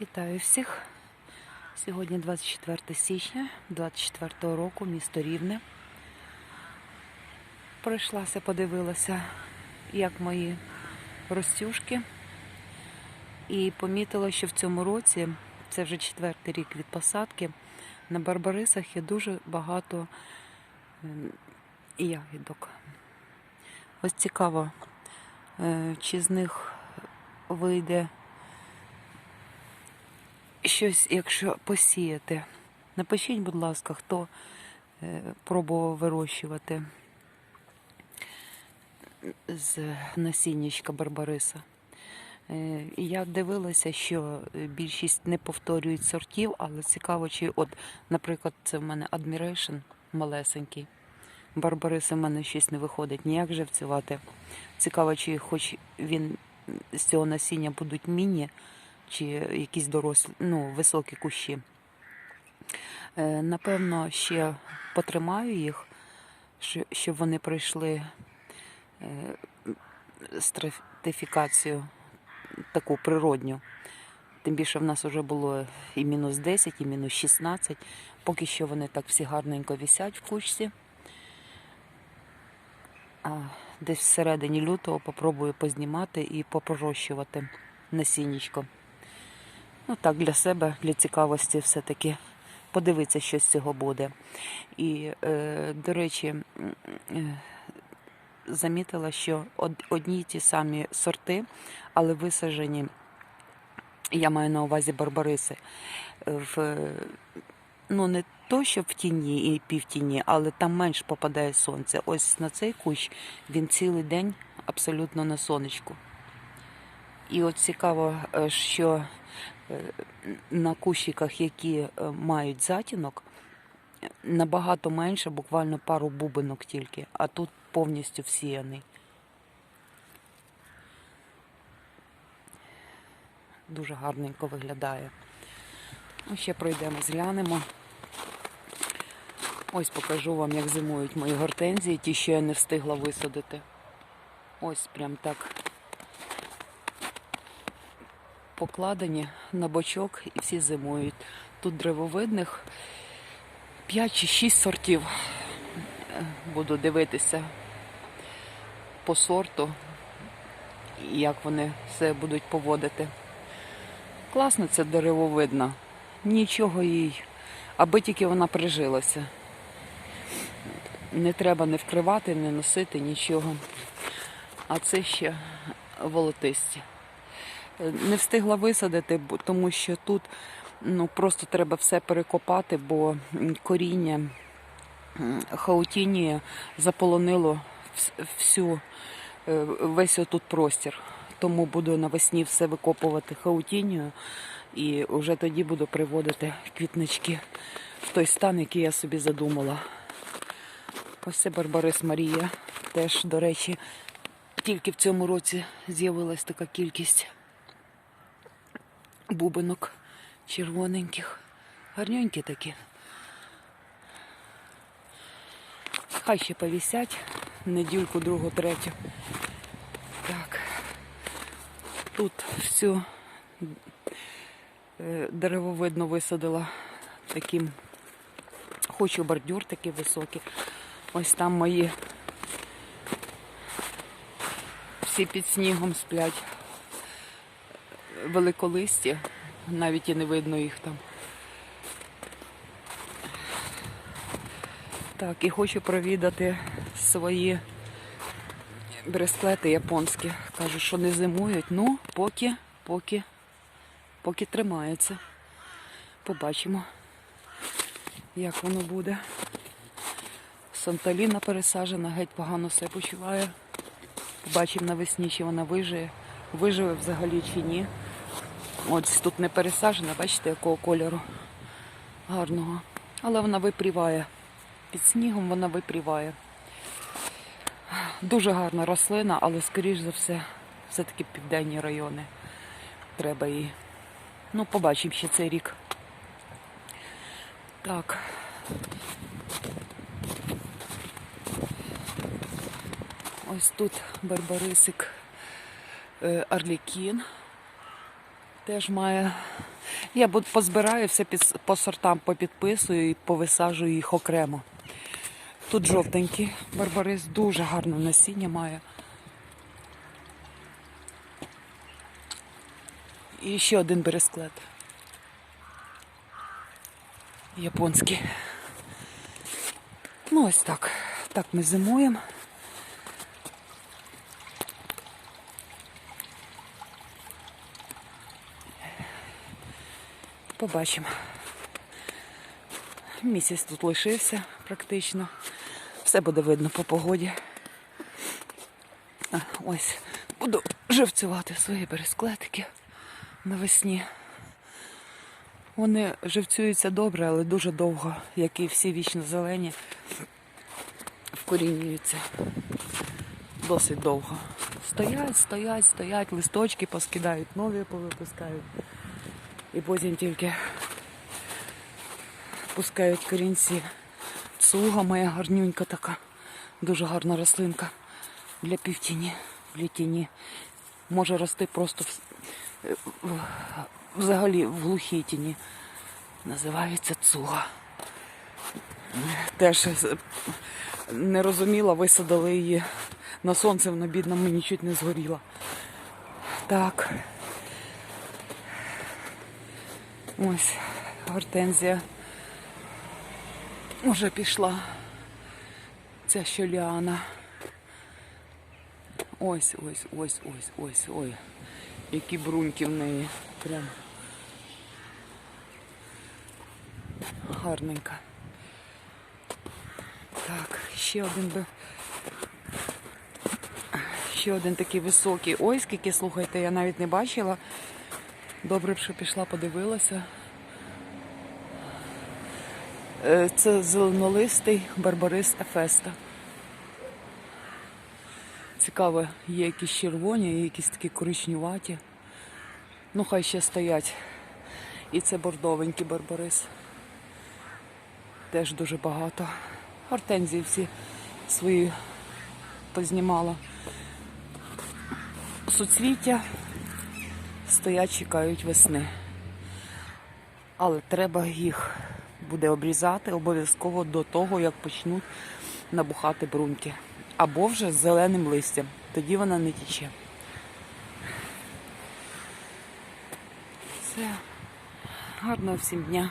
Вітаю всіх. Сьогодні 24 січня 24 року, місто Рівне. Пройшлася, подивилася, як мої ростюшки. І помітила, що в цьому році, це вже четвертий рік від посадки, на Барбарисах є дуже багато ем, ягідок. Ось цікаво, е, чи з них вийде щось, якщо посіяти. Напишіть, будь ласка, хто е, пробував вирощувати з насіннячка Барбариса. Е, я дивилася, що більшість не повторюють сортів, але цікаво, чи от, наприклад, це в мене Admiration малесенький. Барбариса в мене щось не виходить, ніяк живцювати. Цікаво, чи хоч він з цього насіння будуть міні, чи якісь дорослі, ну, високі кущі. Е, Напевно, ще потримаю їх, щоб вони пройшли е, стратифікацію таку природню. Тим більше в нас вже було і мінус 10, і мінус 16. Поки що вони так всі гарненько висять в кучці. А десь всередині лютого попробую познімати і попророщувати насіннячко. Ну так, для себе, для цікавості, все-таки подивитися, що з цього буде. І, е, до речі, е, замітила, що од- одні й ті самі сорти, але висаджені, я маю на увазі барбариси, в, ну не то, що в тіні і півтіні, але там менш попадає сонце. Ось на цей кущ він цілий день абсолютно на сонечку. І от цікаво, е, що е, на кущиках, які е, мають затінок, набагато менше, буквально пару бубинок тільки, а тут повністю всіяний. Дуже гарненько виглядає. Ну, ще пройдемо, зглянемо. Ось покажу вам, як зимують мої гортензії, ті, що я не встигла висадити. Ось прям так покладені на бочок і всі зимують. Тут древовидних 5 чи 6 сортів. Е, Буду дивитися по сорту, як вони все будуть поводити. Класно це деревовидна. Нічого їй, аби тільки вона прижилася. Не треба не вкривати, не носити нічого. А це ще волотисті. Не встигла висадити, тому що тут ну, просто треба все перекопати, бо коріння хаутінія заполонило всю, е, весь отут простір. Тому буду навесні все викопувати хаутінію і вже тоді буду приводити квітнички в той стан, який я собі задумала. Ось це Барбарис Марія. Теж, до речі, тільки в цьому році з'явилась така кількість бубинок червоненьких. Гарненькі такі. Хай ще повісять недільку, другу, третю. Так. Тут всю е, деревовидно висадила таким. Хочу бордюр такий високий. Ось там мої всі під снігом сплять великолисті, навіть і не видно їх там. Так, і хочу провідати свої бресклети японські. Кажуть, що не зимують. Ну, поки, поки, поки тримаються. Побачимо, як воно буде. Санталіна пересаджена, геть погано себе почуває. Побачимо навесні, чи вона виживе. Виживе взагалі чи ні. Ось тут не пересаджена, бачите, якого кольору гарного. Але вона випріває. Під снігом вона випріває. Дуже гарна рослина, але, скоріш за все, все-таки південні райони. Треба її. Ну, побачимо ще цей рік. Так. Ось тут барбарисик е, Арлікін. Теж має Я позбираю все під, по сортам попідписую і повисаджую їх окремо. Тут жовтенький барбарис, дуже гарне насіння має. І ще один бересклет. Японський. Ну ось так. Так ми зимуємо. Побачимо. Місяць тут лишився практично. Все буде видно по погоді. Ось буду живцювати свої бересклетики навесні. Вони живцюються добре, але дуже довго, як і всі вічно зелені, вкорінюються. Досить довго. Стоять, стоять, стоять, листочки поскидають, нові повипускають. І потім тільки пускають корінці. Цуга моя гарнюнька така. Дуже гарна рослинка для півтіні, для тіні. Може рости просто в, в- взагалі в глухій тіні. Називається цуга. Теж не розуміла, висадили її на сонце, вона бідна мені чуть не згоріла. Так. Ось гортензія вже пішла. Ця щоляна. Ось, ось, ось, ось, ось, ой. Які бруньки в неї. Прям гарненька. Так, ще один. Ще один такий високий. Ой, скільки, слухайте, я навіть не бачила. Добре, що пішла, подивилася. Е, Це зеленолистий барбарис Ефеста. Цікаво, є якісь червоні, є якісь такі коричнюваті. Ну, хай ще стоять. І це бордовенький барбарис. Теж дуже багато. Гортензії всі свої познімала. Суцвіття стоять, чекають весни. Але треба їх буде обрізати обов'язково до того, як почнуть набухати бруньки. Або вже з зеленим листям. Тоді вона не тіче. Все. Гарного всім дня.